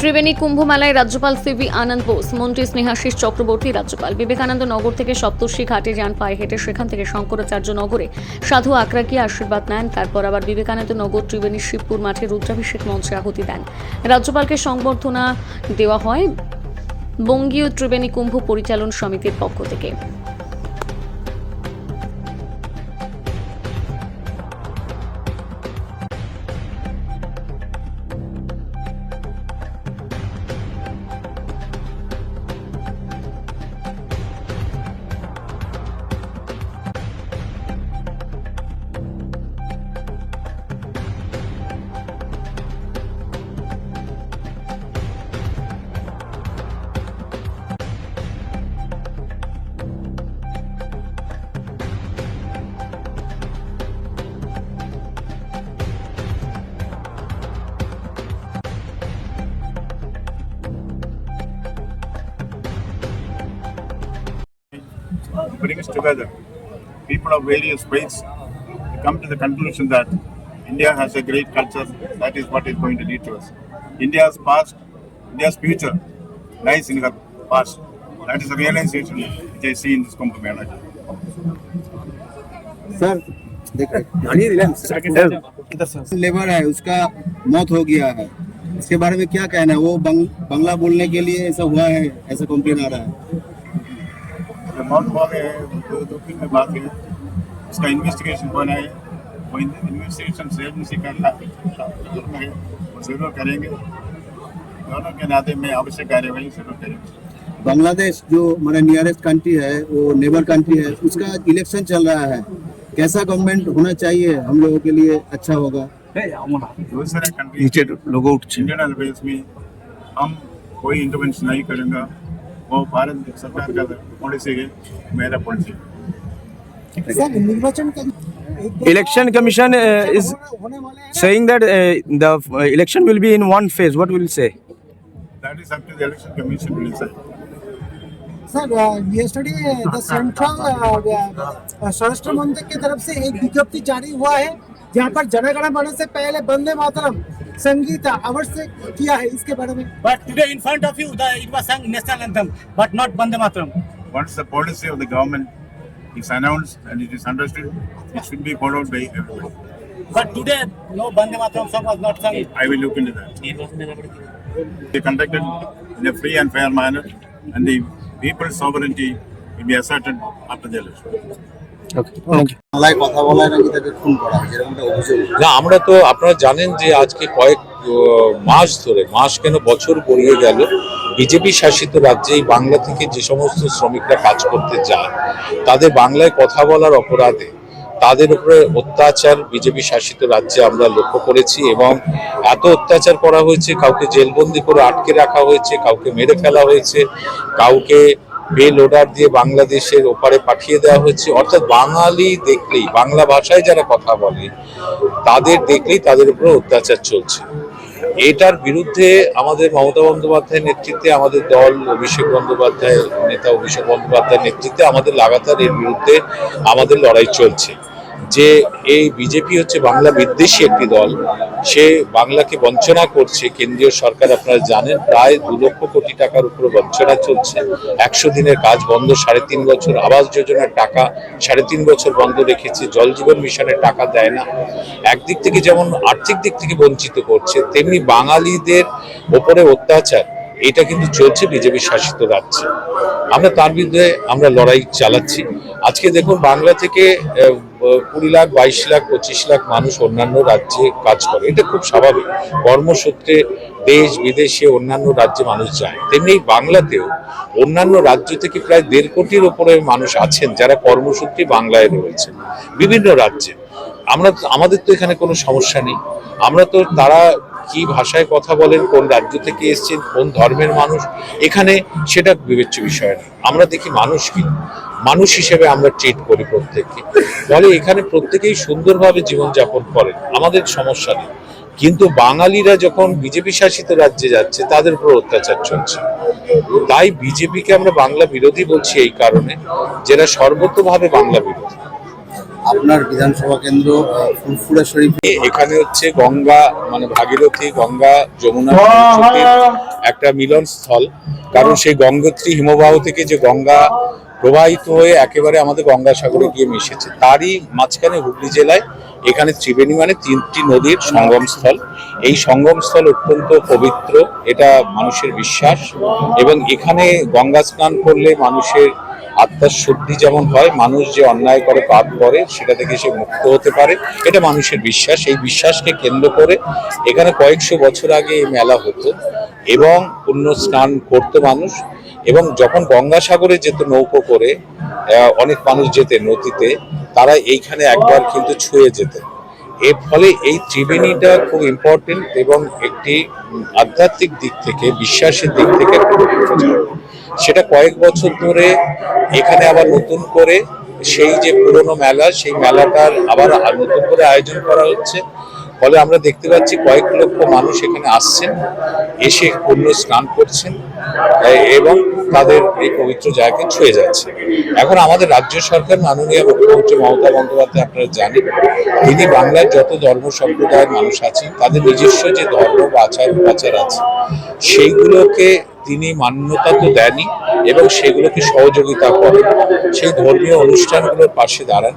ত্রিবেণী কুম্ভ মেলায় রাজ্যপাল সিবি আনন্দ বোস, মন্ত্রী স্নেহাশিস চক্রবর্তী, রাজ্যপাল বিবেকানন্দ নগর থেকে সপ্তর্ষি ঘাটে যান পায়ে হেঁটে সেখান থেকে শঙ্করাচার্য নগরে। সাধু আকরাকে আশীর্বাদ নেন, তারপর আবার বিবেকানন্দ নগর ত্রিবেণী শিবপুর মাঠে রুদ্রাভিষেক মঞ্চে আহুতি দেন। রাজ্যপালকে সংবর্ধনা দেওয়া হয় বঙ্গীয় ত্রিবেণী কুম্ভ পরিচালন সমিতির পক্ষ থেকে। Bring us together. People of various faiths to come to the conclusion that India has a great culture. That is what is going to lead to us. India's past, India's future lies in her past. That is the realization which I see in this Kumbh Mela. Sir labour है उसका मौत हो गया है इसके बारे में क्या कहना है वो बंग, बंगला बोलने के लिए ऐसा हुआ है ऐसा कंप्लेन आ रहा है जो मौत हुआ है वो दुखी में बात है। उसका इन्वेस्टिगेशन होना है। वो इन्वेस्टिगेशन से एजेंसी का ज़रूर है। वो ज़रूर करेंगे। दोनों के नाते में आवश्यक कार्यवाही ज़रूर करेंगे। बांग्लादेश जो हमारा नियरेस्ट कंट्री है वो नेबर कंट्री है उसका इलेक्शन चल रहा है। कैसा गवर्नमेंट होना चाहिए हम लोगों के लिए अच्छा होगा। दूसरे कंट्री लोगो इंडियन बेस में हम कोई इंटरवेंशन नहीं करेंगे। वो भारत सरकार का पॉलिसी है मेरा पॉलिसी निर्वाचन election commission is saying that the election will be in one phase what will say that is up to the election commission will say sir yesterday the central स्वराष्ट्र मंत्री की तरफ़ से एक विज्ञप्ति जारी हुआ है जहाँ पर जनगणना बनने से पहले बंदे मातरम संगीता अवश्य किया है इसके बारे में। But today in front of you the it was sung national anthem but not Vande Mataram what is the policy of the government it's announced and it is understood it should be followed by everyone but today no Vande Mataram song was not sung I will look into that they conducted in a free and fair manner and the people sovereignty will be asserted after the election okay thank you. বাংলায় কথা বলায় নাকি তাকে খুন করা যেরকমটা অভিযোগ। না আমরা তো আপনারা জানেন যে আজকে কয়েক মাস ধরে মাস কেন বছর গড়িয়ে গেল বিজেপি শাসিত রাজ্যে এই বাংলা থেকে যে সমস্ত শ্রমিকরা কাজ করতে যায় তাদের বাংলায় কথা বলার অপরাধে তাদের উপরে অত্যাচার বিজেপি শাসিত রাজ্যে আমরা লক্ষ্য করেছি এবং এত অত্যাচার করা হয়েছে কাউকে জেলবন্দি করে আটকে রাখা হয়েছে কাউকে মেরে ফেলা হয়েছে কাউকে বেল অর্ডার দিয়ে বাংলাদেশের ওপারে পাঠিয়ে দেওয়া হয়েছে। অর্থাৎ বাঙালি দেখলেই, বাংলা ভাষায় যারা কথা বলে, তাদের দেখলেই তাদের উপরে অত্যাচার চলছে। এটার বিরুদ্ধে আমাদের মমতা বন্দ্যোপাধ্যায়ের নেতৃত্বে, আমাদের দল অভিষেক বন্দ্যোপাধ্যায়, নেতা অভিষেক বন্দ্যোপাধ্যায়ের নেতৃত্বে আমাদের লাগাতার এর বিরুদ্ধে আমাদের লড়াই চলছে। যে এই বিজেপি হচ্ছে বাংলা বিদ্বেষী একটি দল, সে বাংলাকে বঞ্চনা করছে। কেন্দ্রীয় সরকার আপনারা জানেন, প্রায় দু লক্ষ কোটি টাকার উপরে বঞ্চনা চলছে। একশো দিনের কাজ বন্ধ, সাড়ে তিন বছর আবাস যোজনার টাকা, সাড়ে তিন বছর বন্ধ রেখেছে। জল জীবন মিশনের টাকা দেয় না। একদিক থেকে যেমন আর্থিক দিক থেকে বঞ্চিত করছে, তেমনি বাঙালিদের ওপরে অত্যাচার, এটা কিন্তু চলছে বিজেপি শাসিত রাজ্যে। আমরা তার বিরুদ্ধে আমরা লড়াই চালাচ্ছি। আজকে দেখুন, বাংলা থেকে কুড়ি লাখ, বাইশ লাখ, পঁচিশ লাখ মানুষ অন্যান্য রাজ্যে কাজ করে। এটা খুব স্বাভাবিক। কর্মসূত্রে দেশ, বিদেশে অন্যান্য রাজ্যে মানুষ যায়। তেমনি বাংলাতেও অন্যান্য রাজ্য থেকে প্রায় দেড় কোটির ওপরে মানুষ আছেন যারা কর্মসূত্রে বাংলায় রয়েছে বিভিন্ন রাজ্যে। আমরা আমাদের তো এখানে কোনো সমস্যা নেই। আমরা তো, তারা কি ভাষায় কথা বলেন, কোন রাজ্য থেকে এসেছেন, কোন ধর্মের মানুষ, এখানে সেটা বিবেচ্য বিষয় না। আমরা দেখি মানুষ কি? মানুষ হিসেবে আমরা ট্রিট করি প্রত্যেককে। ফলে এখানে প্রত্যেকেই সুন্দরভাবে জীবনযাপন করেন আমাদের সমস্যা নেই। কিন্তু বাঙালিরা যখন বিজেপি শাসিত রাজ্যে যাচ্ছে তাদের উপর অত্যাচার চলছে। তাই বিজেপিকে আমরা বাংলা বিরোধী বলছি এই কারণে যারা সর্বতভাবে বাংলা বিরোধী। আপনার বিধানসভা কেন্দ্র আহ, ফুরফুরা শরীফ। এখানে হচ্ছে গঙ্গা মানে ভাগীরথী গঙ্গা যমুনা একটা মিলন স্থল কারণ সেই গঙ্গোত্রী হিমবাহ থেকে যে গঙ্গা প্রবাহিত হয়ে একেবারে আমাদের গঙ্গাসাগরে গিয়ে মিশেছে। তারই মাঝখানে হুগলি জেলায়, এখানে ত্রিবেণী মানে তিনটি নদীর সঙ্গমস্থল। এই সঙ্গমস্থল অত্যন্ত পবিত্র, এটা মানুষের বিশ্বাস। এবং এখানে গঙ্গা স্নান করলে মানুষের আত্মার শুদ্ধি যেমন হয়, মানুষ যে অন্যায় করে, পাপ করে, সেটা থেকে সে মুক্ত হতে পারে। এটা মানুষের বিশ্বাস। এই বিশ্বাসকে কেন্দ্র করে এখানে কয়েকশো বছর আগে এই মেলা হতো। এবং পুণ্য স্নান করতো মানুষ। এবং যখন গঙ্গাসাগরে যেত নৌকো করে অনেক মানুষ যেতে নদীতে, তারা এইখানে একবার কিন্তু ছুঁয়ে যেতেন এর ফলে এই ত্রিবেণীটা খুব ইম্পর্টেন্ট এবং একটি আধ্যাত্মিক দিক থেকে, বিশ্বাসের দিক থেকে। সেটা কয়েক বছর ধরে এখানে আবার নতুন করে সেই যে পুরনো মেলা, সেই মেলাটার আবার নতুন করে আয়োজন করা হচ্ছে ফলে আমরা দেখতে পাচ্ছি কয়েক লক্ষ মানুষ এখানে আসছেন, এসে পুণ্য স্নান করছেন এবং তাদের এই পবিত্র জায়গাকে ছুঁয়ে যাচ্ছে। এখন আমাদের রাজ্য সরকার মাননীয় মুখ্যমন্ত্রী মমতা বন্দ্যোপাধ্যায় আপনারা জানেন, তিনি বাংলার যত ধর্ম সম্প্রদায়ের মানুষ আছেন, তাদের নিজস্ব যে ধর্ম বা আচার উপাচার আছে, সেইগুলোকে তিনি মান্যতা তো দেনই এবং সেগুলোকে সহযোগিতা করেন। সেই ধর্মীয় অনুষ্ঠানগুলোর পাশে দাঁড়ান।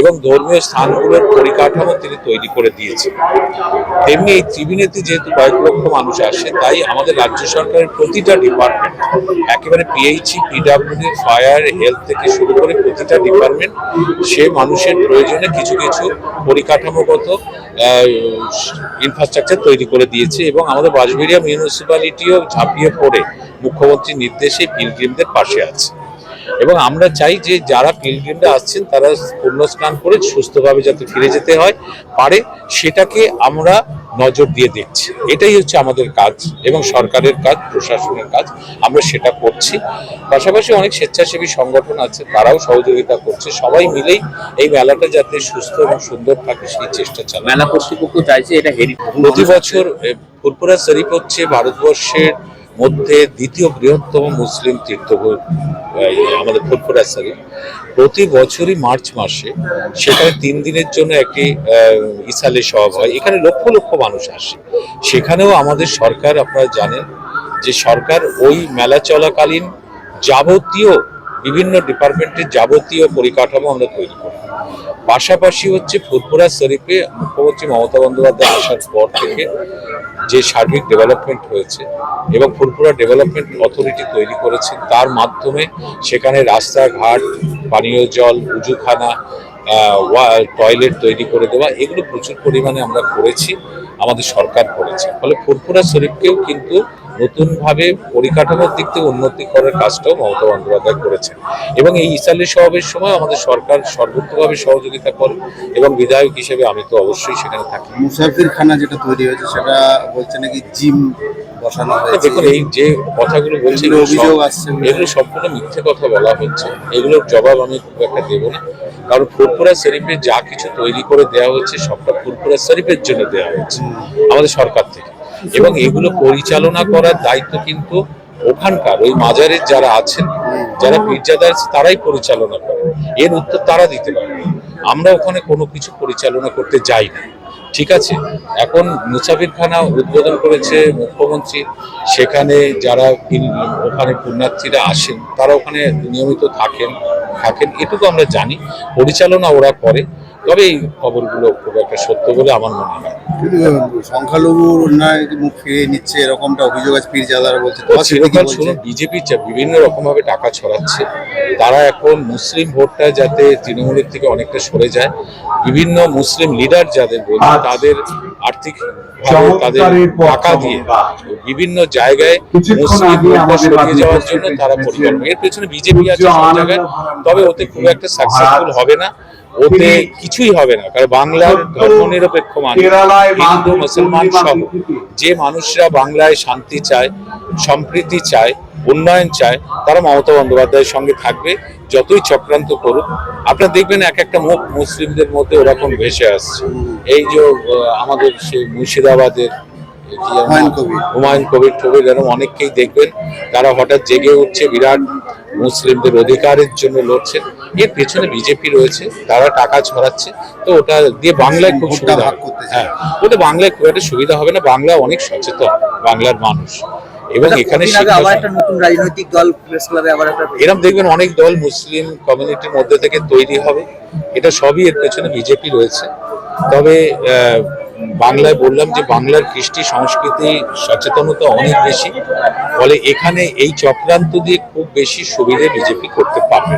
এবং ধর্মীয় স্থানগুলোর পরিকাঠামো তিনি তৈরি করে দিয়েছেন। তেমনি এই ত্রিবেণীতে যেহেতু কয়েক লক্ষ মানুষ আসে, তাই আমাদের রাজ্য সরকারের প্রতিটা ডিপার্টমেন্ট একেবারে পিএইচি পিডাব্লিউডি ফায়ার হেলথ থেকে শুরু করে প্রতিটা ডিপার্টমেন্ট সে মানুষের প্রয়োজনে কিছু কিছু পরিকাঠামোগত ইনফ্রাস্ট্রাকচার তৈরি করে দিয়েছে এবং আমাদের বাঁশবেড়িয়া মিউনিসিপ্যালিটিও ঝাঁপিয়ে পড়ে। মুখ্যমন্ত্রীর নির্দেশে পিলগ্রিমদের পাশে আছে। এবং আমরা চাই যে যারা পিলগ্রিমরা আসছেন তারা পুণ্য স্নান করে সুস্থভাবে যাতে ফিরে যেতে হয় পারে সেটাকে আমরা নজর দিয়ে দেখছি। এটাই হচ্ছে আমাদের কাজ এবং সরকারের কাজ প্রশাসনের কাজ। আমরা সেটা করছি। পাশাপাশি অনেক স্বেচ্ছাসেবী সংগঠন আছে তারাও সহযোগিতা করছে। সবাই মিলেই এই মেলাটা যাতে সুস্থ এবং সুন্দর থাকে সেই চেষ্টা চালায় মেলা কর্তৃপক্ষ চাইছে এটা প্রতি বছর এ, ফুরফুরা শরীফ হচ্ছে ভারতবর্ষের মধ্যে দ্বিতীয় বৃহত্তম মুসলিম তীর্থ আমাদের ফুরফুরা শরীফ প্রতি বছরই মার্চ মাসে সেখানে তিন দিনের জন্য একটি ইসালে সব হয়। এখানে লক্ষ লক্ষ মানুষ আসে। সেখানেও আমাদের সরকার, আপনারা জানেন যে সরকার ওই মেলা চলাকালীন যাবতীয় বিভিন্ন ডিপার্টমেন্টের যাবতীয় পরিকাঠামো আমরা তৈরি করি। পাশাপাশি হচ্ছে ফুরফুরা শরীফে মুখ্যমন্ত্রী মমতা বন্দ্যোপাধ্যায় আসার পর থেকে যে সার্বিক ডেভেলপমেন্ট হয়েছে এবং ফুরফুরা ডেভেলপমেন্ট অথরিটি তৈরি করেছে, তার মাধ্যমে সেখানে রাস্তাঘাট, পানীয় জল, উজুখানা টয়লেট তৈরি করে দেওয়া, এগুলো প্রচুর পরিমাণে আমরা করেছি, আমাদের সরকার করেছে। ফলে ফুরফুরা শরীফকেও কিন্তু নতুনভাবে পরিকাঠামোর দিক থেকে উন্নতি করার কাজটাও মমতা বন্দ্যোপাধ্যায় করেছেন। এবং এই ইসালি সমাবেশ সময় আমাদের সরকার সর্বোচ্চভাবে সহযোগিতা করে এবং বিধায়ক হিসেবে আমি তো অবশ্যই সেখানে থাকি। মুসাফির খানা যেটা তৈরি হয়েছে সেটা বলছে নাকি জিম বসানো হয়েছে। দেখুন এই যে কথাগুলো বলছি এগুলো এগুলো অভিযোগ আসছে এগুলো সম্পূর্ণ মিথ্যে কথা বলা হচ্ছে। এগুলোর জবাব আমি খুব একটা দেবো না। কারণ ফুরপুরা শরীফে যা কিছু তৈরি করে দেওয়া হচ্ছে সবটা ফুরফুরা শরীফের জন্য দেওয়া হচ্ছে আমাদের সরকার থেকে। এবং এগুলো পরিচালনা করার দায়িত্ব কিন্তু ওখানকার, ওই মাজারের যারা আছেন, যারা পীরজাদার তারাই পরিচালনা করে। এর উত্তর তারা দিতে পারে। আমরা ওখানে কোনো কিছু পরিচালনা করতে যাই না। ঠিক আছে? এখন মুসাফির খানা উদ্বোধন করেছে মুখ্যমন্ত্রী। সেখানে যারা ওখানে পুণ্যার্থীরা আসেন, তারা ওখানে নিয়মিত থাকেন থাকেন। এটুকু আমরা জানি। পরিচালনা ওরা করে। তবে এই খবরগুলো খুব একটা সত্য বলে আমার মনে হয় সংখ্যালঘুর অন্যায় মুখ ফিরিয়ে নিচ্ছে এরকমটা অভিযোগ আছে সেটা কি বলছে? বিজেপি বিভিন্ন রকম ভাবে টাকা ছড়াচ্ছে তারা এখন মুসলিম ভোটটা যাতে তৃণমূলের থেকে অনেকটা সরে যায় বিভিন্ন মুসলিম লিডার যাদের বলছে তাদের আর্থিক তাদের টাকা দিয়ে বিভিন্ন জায়গায় মুসলিম ভোটটা সরিয়ে যাওয়ার জন্য তারা পরিকল্পনা এর পেছনে বিজেপি আছে সব জায়গায় তবে ওতে খুব একটা সাকসেসফুল হবে না। ওতে কিছুই হবে না কারণ বাংলার ধর্মনিরপেক্ষ মানুষ হিন্দু মুসলমান সহ যে মানুষরা বাংলায় শান্তি চায় সম্প্রীতি চায় উন্নয়ন চায় তারা মমতা বন্দ্যোপাধ্যায়ের সঙ্গে থাকবে যতই চক্রান্ত করুক। আপনারা দেখবেন এক একটা মুখ মুসলিমদের মধ্যে ওরকম ভেসে আসছে। এই যে আমাদের সেই মুর্শিদাবাদের? হুমায়ুন কবির। হুমায়ুন কবির টবির এরকম অনেককেই দেখবেন। তারা হঠাৎ জেগে উঠছে বিরাট মুসলিমদের অধিকারের জন্য লড়ছেন। এর পেছনে বিজেপি রয়েছে তারা টাকা ছড়াচ্ছে। তো ওটা দিয়ে বাংলায় খুব সুবিধা হবে। হ্যাঁ ওটা বাংলায় খুব একটা সুবিধা হবে না। বাংলা অনেক সচেতন বাংলার মানুষ। এবং এখানে একটা নতুন রাজনৈতিক দল প্রেস ক্লাবে আবার একটা এরকম দেখবেন অনেক দল মুসলিম কমিউনিটির মধ্যে থেকে তৈরি হবে। এটা সবই এর পেছনে বিজেপি রয়েছে। তবে বাংলায় বললাম যে বাংলার কৃষ্টি সংস্কৃতি সচেতনতা অনেক বেশি, ফলে এখানে এই চক্রান্ত দিয়ে খুব বেশি সুবিধে বিজেপি করতে পারবে।